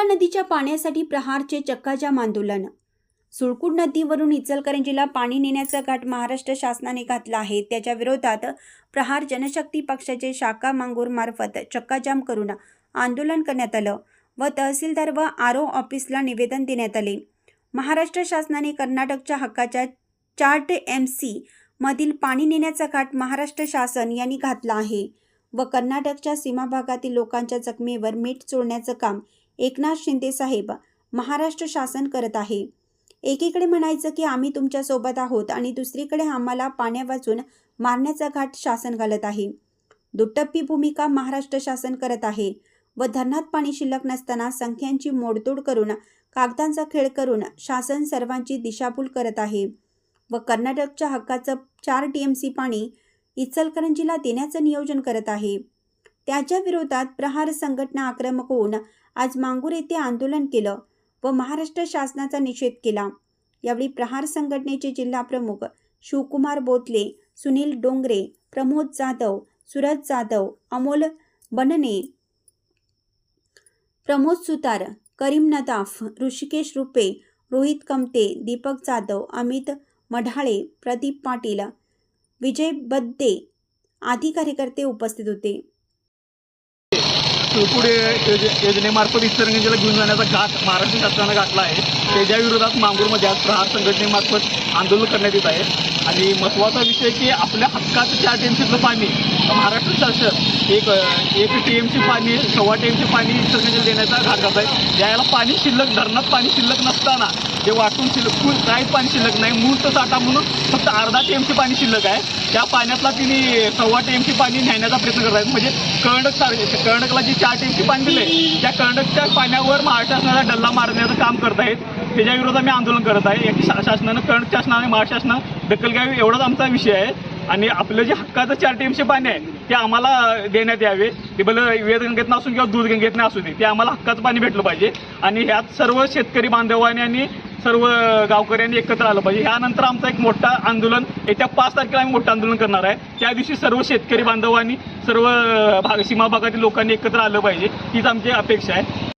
गंगा नदीच्या पाण्यासाठी प्रहारचे चक्काजाम आंदोलन. सुळकूट नदीवरून इचलकरंजीला पाणी नेण्याचा घाट महाराष्ट्र शासनाने घातला आहे. त्याच्या विरोधात प्रहार जनशक्ती पक्षाचे शाखा मांगूर मार्फत चक्काजाम करून आंदोलन करण्यात आलं व तहसीलदार व आरो ऑफिसला निवेदन देण्यात आले. महाराष्ट्र शासनाने कर्नाटकच्या हक्काच्या चार्ट एम सी मधील पाणी नेण्याचा घाट महाराष्ट्र शासन यांनी घातला आहे व कर्नाटकच्या सीमा भागातील लोकांच्या जखमेवर मीठ चोळण्याचं काम एकनाथ शिंदे साहेब महाराष्ट्र शासन करत आहे. एकीकडे म्हणायचं की आम्ही तुमच्यासोबत आहोत आणि दुसरीकडे आम्हाला पाण्या वाचून मारण्याचा घाट शासन घालत आहे. दुटप्पी भूमिका महाराष्ट्र शासन करत आहे व धरणात पाणी शिल्लक नसताना संख्यांची मोडतोड करून कागदांचा खेळ करून शासन सर्वांची दिशाभूल करत आहे व कर्नाटकच्या हक्काचं चार टी एम सी पाणी इचलकरंजीला देण्याचं नियोजन करत आहे. त्याच्या विरोधात प्रहार संघटना आक्रमक होऊन आज मांगूर येथे आंदोलन केलं व महाराष्ट्र शासनाचा निषेध केला. यावेळी प्रहार संघटनेचे जिल्हा प्रमुख शिवकुमार बोतले सुनील डोंगरे प्रमोद जाधव सुरज जाधव अमोल बनने प्रमोद सुतार करीम नदाफ ऋषिकेश रुपे रोहित कमते दीपक जाधव अमित मढाळे प्रदीप पाटील विजय बद्दे आदी कार्यकर्ते उपस्थित होते. पुढे योजनेमार्फत इचलकरंजीला घेऊन जाण्याचा घाट महाराष्ट्र शासनानं घातला आहे. त्याच्या विरोधात मांगूरमध्ये आज प्रहार संघटनेमार्फत आंदोलन करण्यात येत आहे. आणि महत्त्वाचा विषय की आपल्या हक्काचं चार टी एम सीतलं पाणी महाराष्ट्र शासन एक एक टी एम सी पाणी सव्वा टी एम सी पाणी इचलकरंजीला देण्याचा घात घालत आहे. ज्याला पाणी शिल्लक धरणात पाणी शिल्लक नसताना जे वाटून शिल्लक फुल काहीच पाणी शिल्लक नाही मूर्त साठा म्हणून फक्त अर्धा टी एम सी पाणी शिल्लक आहे. त्या पाण्यातला तिने सव्वा टी एम सी पाणी नेण्याचा प्रयत्न करत आहेत. म्हणजे कर्णक सारखे कर्णकला जी चार टी एम त्या कर्णकच्या पाण्यावर महाराष्ट्र शासनाला डल्ला मारण्याचं काम करत आहेत त्याच्या विरोधात आम्ही आंदोलन करत आहे. या शा- शासनानं कर्णक शासनाने महाराष्ट्र शासनानं दखल घ्यावी एवढाच आमचा विषय आहे. आणि आपलं जे हक्काचं चार टीमचे पाणी आहे ते आम्हाला देण्यात यावे. ते भलं वेदगंगेतनं असून किंवा दूधगंगेतनं असू दे ते आम्हाला हक्काचं पाणी भेटलं पाहिजे. आणि ह्यात सर्व शेतकरी बांधवांनी आणि सर्व गावकऱ्यांनी एकत्र आलं पाहिजे. यानंतर आमचा एक मोठा आंदोलन येत्या पाच तारखेला आम्ही मोठं आंदोलन करणार आहे. त्या दिवशी सर्व शेतकरी बांधवांनी सर्व भाग सीमा भागातील लोकांनी एकत्र आलं पाहिजे. हीच आमची अपेक्षा आहे.